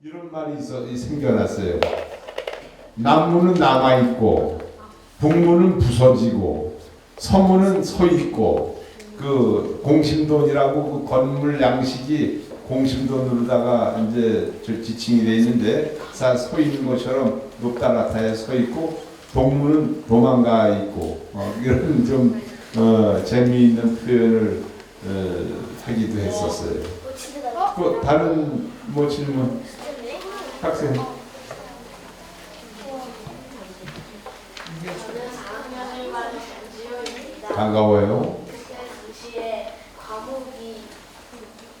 이런 말이 있어 생겨났어요. 남문은 남아 있고 북문은 부서지고 서문은 서 있고 그 공심돈이라고 그 건물 양식이 공심돈으로다가 이제 저 지칭이 돼 있는데 사서 있는 것처럼 높다 낮다에 서 있고 동문은 도망가 있고 어, 이런 좀 어, 재미있는 표현을 어, 하기도 했었어요. 또 다른 뭐 질문 학생 반가워요. 그때 당시에 과목이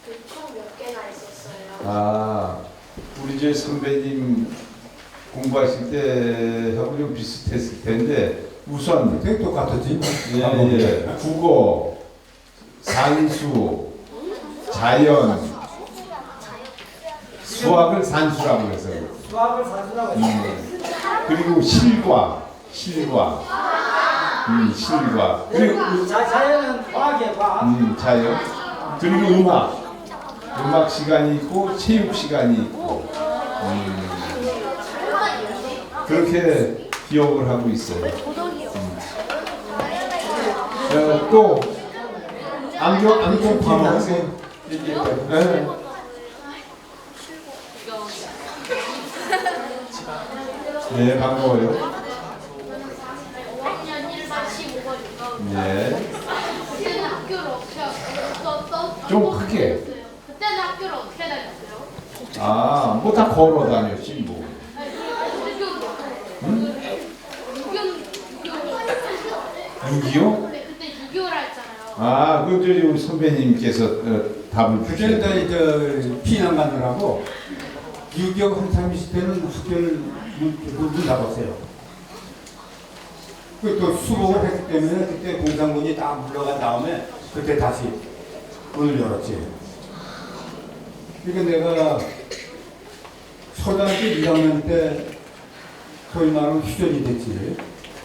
그총몇 개나 있었어요. 아 우리 저 선배님 공부하실 때하고 좀 비슷했을 텐데 우선 되게 똑같았지. 예, 예, 국어, 산수, 자연, 수학을 산수라고 해서 수학을 사주라고 음, 그리고 실과, 실과, 음, 실과. 그리고 자, 자연은 과학이야, 과학. 음, 자연. 그리고 음악. 음악 시간이 있고 체육 시간이 있고. 음, 그렇게 기억을 하고 있어요. 음. 어, 또 안경 안경 낀 학생. 네. 네 반가워요. 5학년 1반 15번이요. 네. 그때는 학교를 어떻게 하셨어요? 좀 크게. 그때는 학교를 어떻게 다녔어요? 아 뭐 다 걸어 다녔지 뭐. 응? 6.25? 네, 그때 6.25라 했잖아요. 아, 그 저기 우리 선배님께서 어, 답을 주셨어요. 저, 저 피난 가느라고 유격 한참 있을 때는 학교를 문, 문 닫았어요. 그또 수복을 했기 때문에 그때 공산군이 다 물러간 다음에 그때 다시 문을 열었지. 그러니까 내가 초등학교 1학년 때 소위 말하면 휴전이 됐지.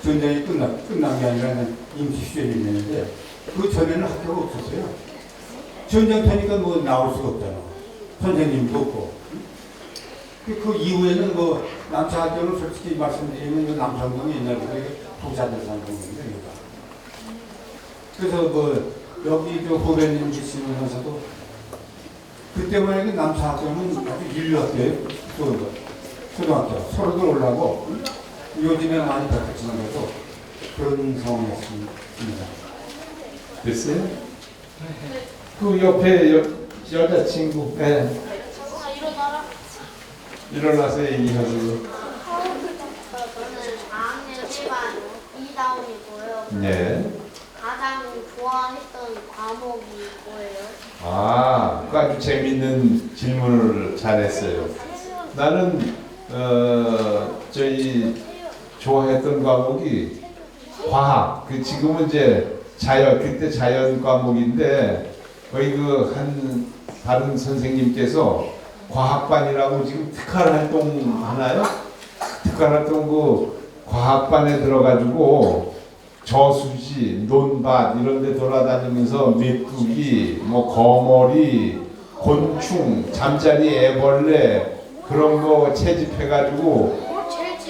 전쟁이 끝나, 끝난 게 아니라 임시 휴전이 됐는데 그 전에는 학교가 없었어요. 전쟁 터니까 뭐 나올 수가 없잖아. 선생님도 없고. 그, 그 이후에는 뭐 남자 학교는 솔직히 말씀드리면 그 남성동이 옛날부터 부자들 사는 동인데 여기가. 그래서 뭐 여기 저 후배님 계시면서도 그때만 해도 남자 학교는 아주 인류 학교예요. 그 초등학교 서로들 올라고 요즘에 많이 바뀌지만 그래도 그런 상황이었습니다. 됐어요? 그 옆에 여, 여자친구 네. 일어나서 얘기하세요. 저는 4학년 1반 이다운이고요. 네. 가장 좋아했던 과목이 뭐예요? 아, 그 아주 재밌는 질문을 잘했어요. 나는 어 저희 좋아했던 과목이 과학. 그 지금은 이제 자연 그때 자연 과목인데 거의 그 한 다른 선생님께서 과학반이라고 지금 특활 활동 하나요? 특활 활동 그 과학반에 들어가지고 저수지, 논밭 이런 데 돌아다니면서 메뚜기, 뭐 거머리, 곤충, 잠자리 애벌레 그런 거 채집해가지고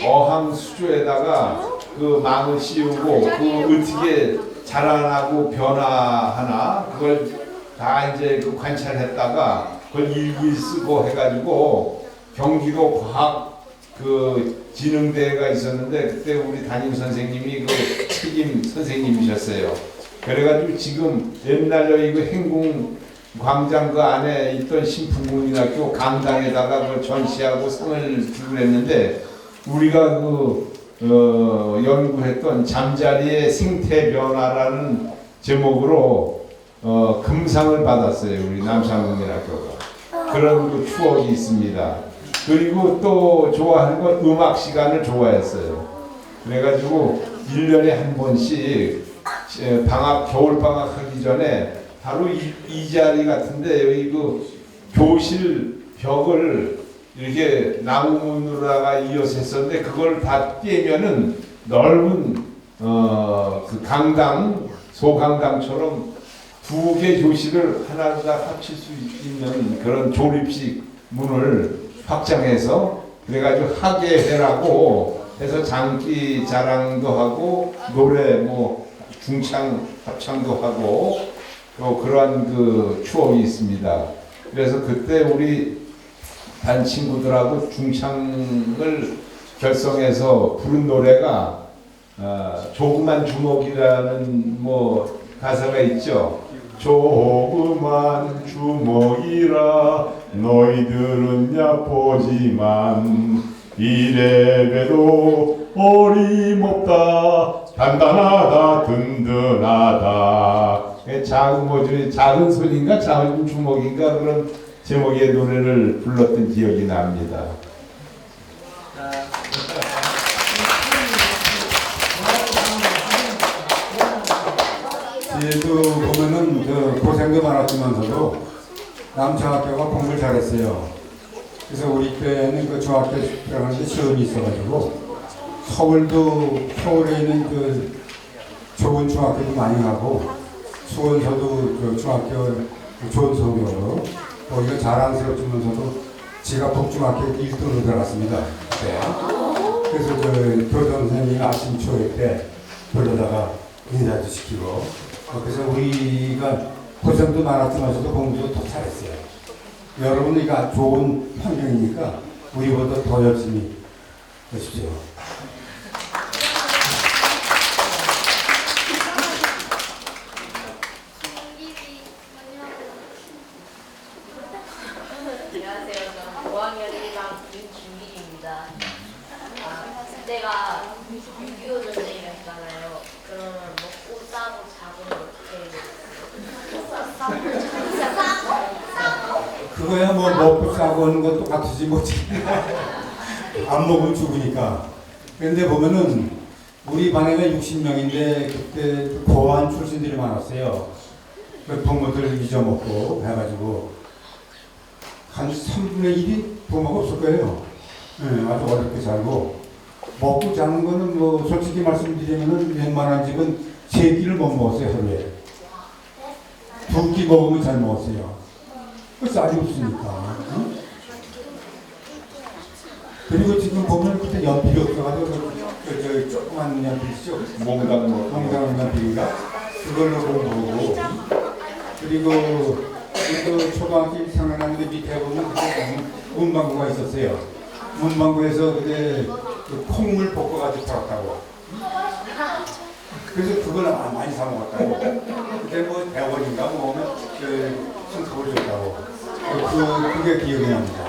어항 수조에다가 그 망을 씌우고 그 어떻게 자라나고 변화하나 그걸 다 이제 그 관찰했다가 그걸 일기 쓰고 해가지고 경기도 과학 그 진흥대회가 있었는데 그때 우리 담임 선생님이 그 책임 선생님이셨어요. 그래가지고 지금 옛날 여기 그 행궁 광장 그 안에 있던 신풍국민학교 강당에다가 그걸 전시하고 상을 주고 그랬는데 우리가 그 어, 연구했던 잠자리의 생태 변화라는 제목으로 어, 금상을 받았어요. 우리 남산국민학교가 그런 그 추억이 있습니다. 그리고 또 좋아하는 건 음악 시간을 좋아했어요. 그래가지고 1년에 한 번씩 에, 방학 겨울 방학 하기 전에 바로 이, 이 자리 같은데 여기 그 교실 벽을 이렇게 나무문으로다가 이어서 했었는데 그걸 다 떼면은 넓은 어 그 강당 소강당처럼 두개 교실을 하나로 다 합칠 수 있는 그런 조립식 문을 확장해서 그래가지고 학예회라고 해서 장기 자랑도 하고 노래 뭐 중창 합창도 하고 또 그러한 그 추억이 있습니다. 그래서 그때 우리 반 친구들하고 중창을 결성해서 부른 노래가 어, 조그만 주먹이라는 뭐 가사가 있죠. 조그만 주먹이라 너희들은 약보지만 이래봬도 어림없다 단단하다 든든하다 예, 작은 뭐지 작은 손인가 작은 주먹인가 그런 제목의 노래를 불렀던 기억이 납니다. 얘도 보면은 저 고생도 많았지만서도 남중학교가 공부를 잘했어요. 그래서 우리 때는 그 중학교 들어가는 데 시험이 있어가지고 서울도 서울에 있는 그 좋은 중학교도 많이 가고 수원서도 그 중학교 좋은 서울이고 거기가 자랑스럽지만서도 제가 북중학교 1등으로 들어갔습니다. 그때. 그래서 저 교장 선생님이 아침 초회 때 불러다가 인사도 시키고 어, 그래서 우리가 고생도 많았지만서도 공부도 더 잘했어요. 여러분이가 좋은 환경이니까 우리보다 더 열심히 하십시오. 안녕하세요. 저는 5학년 1반 윤준길입니다. 아, 그때가 6.25 전쟁이었잖아요. 그러면 먹고 싸고 자고 어떻게 그거야 뭐 먹고 싸고 하는 것도 같으지 뭐지. 안 먹으면 죽으니까. 그런데 보면은 우리 반에가 60명인데 그때 고아원 출신들이 많았어요. 그 부모들 잊어먹고 해가지고 한 3분의 1이 부모가 없을 거예요. 예, 아주 어렵게 살고 먹고 자는 거는 뭐 솔직히 말씀드리면은 웬만한 집은 세 끼를 못 먹었어요 하루에. 두끼 먹으면 잘 먹었어요. 그 쌀이 없으니까. 응? 그리고 지금 보면 그때 연필이 없어가지고 그, 저, 조그만 연필이죠. 몽당 뭐 황당한 연필인가? 그걸로 공부하고 그리고 그 초등학교 1학년 하는데 밑에 보면 그때 문- 문방구가 있었어요. 문방구에서 그때 그 콩물 볶아가지고 팔았다고. 그래서 그걸 아- 많이 사 먹었다고. 그때 뭐뭐그 줬다고. 그, 그게 기억이 납니다.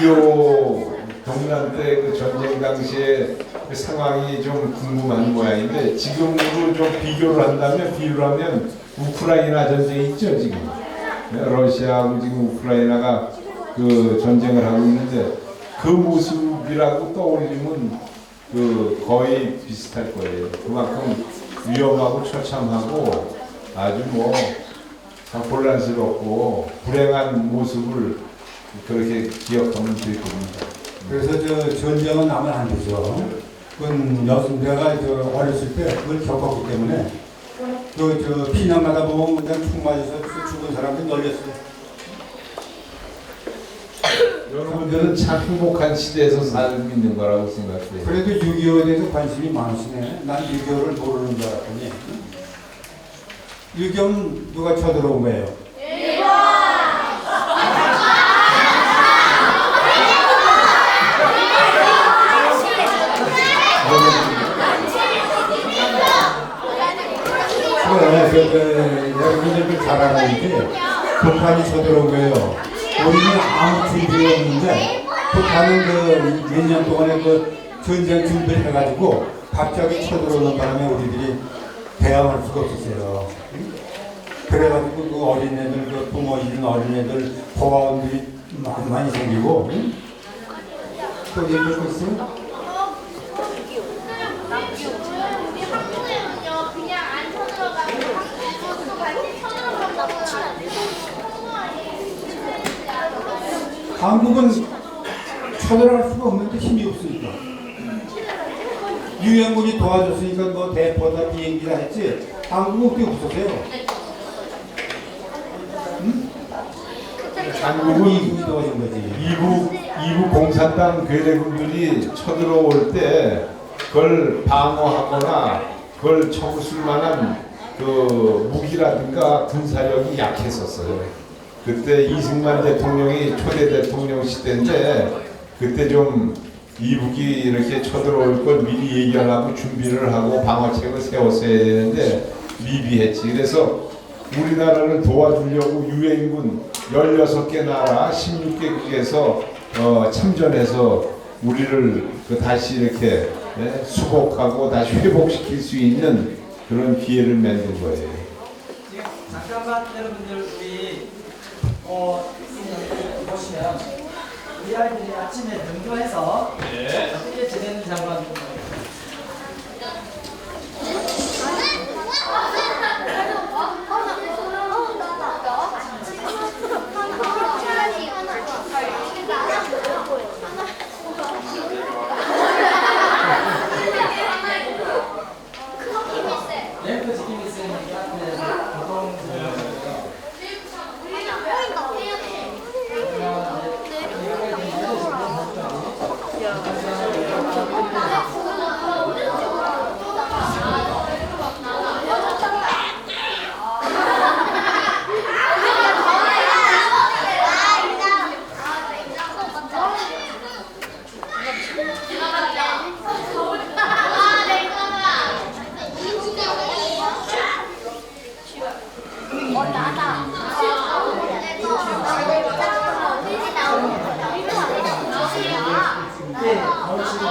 6.25 동란 때 그 전쟁 당시에 그 상황이 좀 궁금한 모양인데 지금으로 좀 비교를 한다면 비교를 하면 우크라이나 전쟁이 있죠 지금 러시아하고 지금 우크라이나가 그 전쟁을 하고 있는데 그 모습이라고 떠올리면 그 거의 비슷할 거예요 그만큼 위험하고 처참하고 아주 뭐참 혼란스럽고 불행한 모습을 그렇게 기억하면 될 겁니다. 그래서 저 전쟁은 나면 안 되죠. 그건 여순 내가 저 어렸을 때 그걸 겪었기 때문에 그저 피난가다 보면 그냥 총 맞아서 죽은 사람들 널렸어요. 여러분들은 참 행복한 시대에서 살고 있는 거라고 생각해요. 그래도 6.25에 대해서 관심이 많으시네. 난 6.25를 모르는 줄 알았더니 6.25는 누가 쳐들어온 거예요? 그래, 그, 그, 여러분들도 잘 알아야지. 북한이 쳐들어온 거예요. 우리는 아무 준비가 없는데, 북한은 그, 몇년 동안에 그 전쟁 준비를 해가지고, 갑자기 쳐들어오는 바람에 우리들이 수가 없었어요. 그래가지고 그 어린애들, 그 부모 잃은 어린애들, 고아원들이 많이, 많이 생기고, 응? 또 얘기할 거 있어요? 한국은 쳐들어갈 수가 없는데 힘이 없으니 까. 유엔군이 도와줬으니까 뭐 대포다 비행기다 했지. 한국은 그게 없었어요. 응? 한국은 이국이 도와준 거지. 이북 이북 공산당 괴뢰군들이 쳐들어올 때 그걸 방어하거나 그걸 쳐부술 만한 그 무기라든가 군사력이 약했었어요. 그때 이승만 대통령이 초대 대통령 시대인데 그때 좀 이북이 이렇게 쳐들어올 걸 미리 예견하고 준비를 하고 방어책을 세웠어야 되는데 미비했지. 그래서 우리나라를 도와주려고 유엔군 16개 나라 16개 국에서 어, 참전해서 우리를 그 다시 이렇게 예, 수복하고 다시 회복시킬 수 있는 그런 기회를 만든 거예요. 지금 잠깐만 여러분들 우리 어 보시면 우리 아이들이 아침에 등교해서 어떻게 지내는지 한번 램프 지킴이 있으니까 네, 보통 네, 나오시고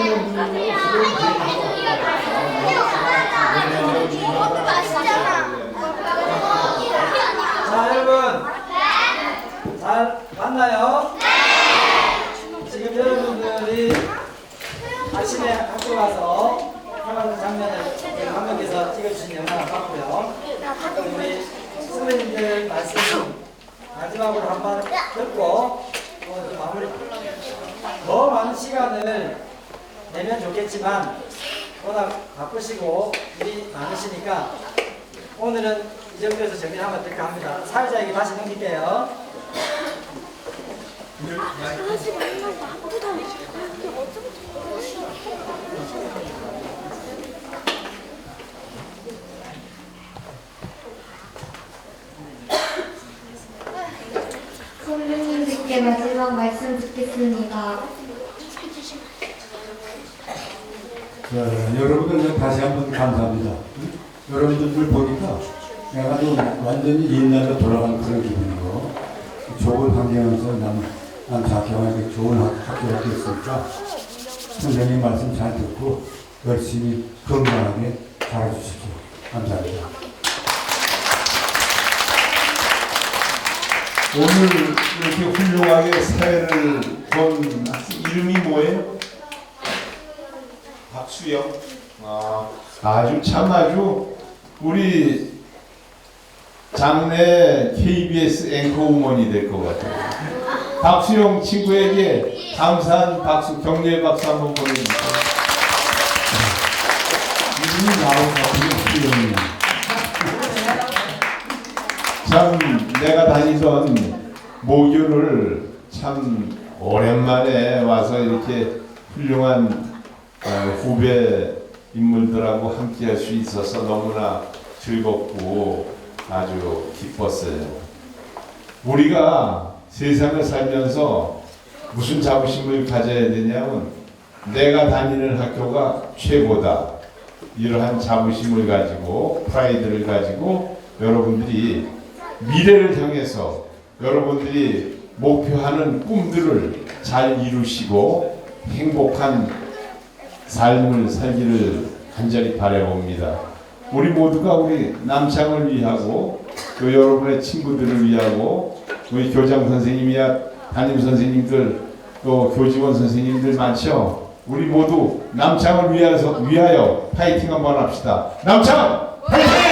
지금 현재 아이들이 자 여러분 잘 봤나요? 지금 여러분들이 아침에 학교 가서 하는 장면을 지금 감독께서 찍어주신 영상을 봤고요. 우리 선배님들 말씀 마지막으로 한번 듣고 어, 좀 마무리 더 많은 시간을 내면 좋겠지만 워낙 바쁘시고 일이 많으시니까 오늘은 이 정도에서 정리하면 될까 합니다. 사회자에게 다시 넘길게요. 선생님들께 마지막 말씀 듣겠습니다. 자, 여러분들 다시 한번 감사합니다. 응? 여러분들 보니까 내가 좀 완전히 옛날로 돌아간 그런 기분이고 좋은 환경에서 난, 난 자경하게 좋은 학- 학교가 됐으니까 선생님 말씀 잘 듣고 열심히 건강하게 잘해주십시오. 감사합니다. 오늘 이렇게 훌륭하게 사회를 본 이름이 뭐예요? 박수영. 아, 아주 참 아주 우리 장래 KBS 앵커우먼이 될 것 같아요. 박수영 친구에게 감사한 박수, 격려의 박수 한번 보내주세요. 이름이 나온 것 같은 수 참 내가 다니던 모교를 참 오랜만에 와서 이렇게 훌륭한 어, 후배 인물들하고 함께 할 수 있어서 너무나 즐겁고 아주 기뻤어요. 우리가 세상을 살면서 무슨 자부심을 가져야 되냐면 내가 다니는 학교가 최고다. 이러한 자부심을 가지고 프라이드를 가지고 여러분들이 미래를 향해서 여러분들이 목표하는 꿈들을 잘 이루시고 행복한 삶을 살기를 간절히 바라봅니다. 우리 모두가 우리 남창을 위하고 또 여러분의 친구들을 위하고 우리 교장 선생님이야 담임 선생님들 또 교직원 선생님들 많죠. 우리 모두 남창을 위해서 위하여 파이팅 한번 합시다. 남창 파이팅!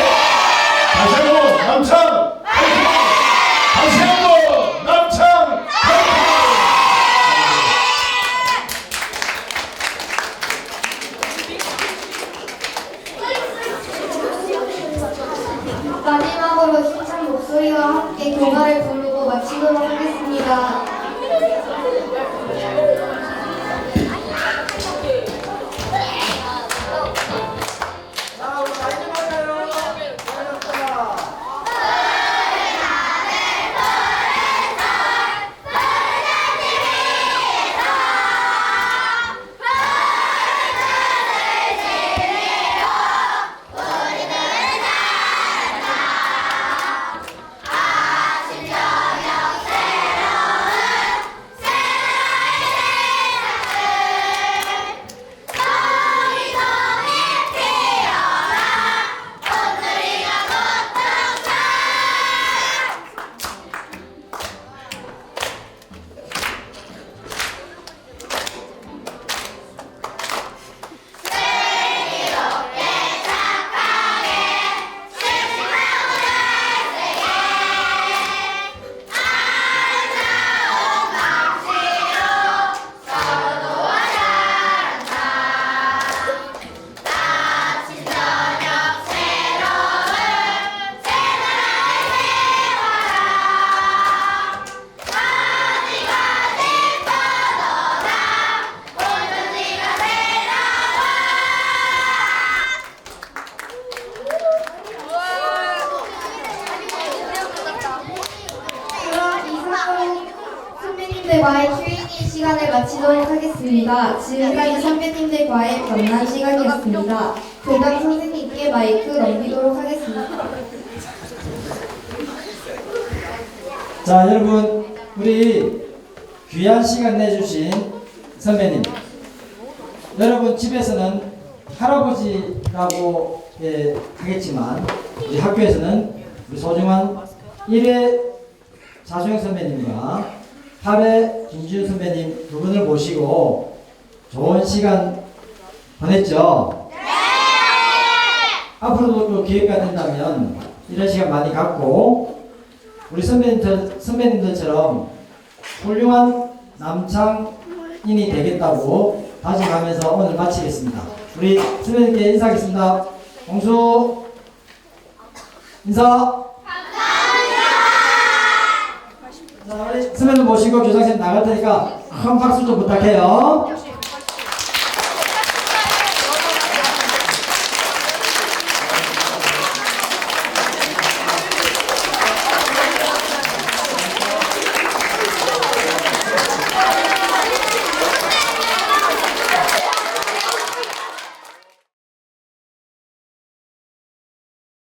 하겠습니다. 지금까지 선배님들과의 만난 시간이었습니다. 교장 선생님께 마이크 넘기도록 하겠습니다. 자, 여러분, 우리 귀한 시간 내주신 선배님. 여러분 집에서는 할아버지라고 예, 하겠지만 우리 학교에서는 우리 소중한 1회 자수영 선배님과 8회 김지훈 선배님 두 분을 모시고 좋은 시간 보냈죠? 네! 앞으로도 또 기회가 된다면 이런 시간 많이 갖고 우리 선배님들, 선배님들처럼 훌륭한 남창인이 되겠다고 다짐하면서 오늘 마치겠습니다. 우리 선배님께 인사하겠습니다. 홍수 인사. 감사합니다. 자, 우리 선배님 모시고 교장선생님 나갈 테니까 큰 박수 좀 부탁해요.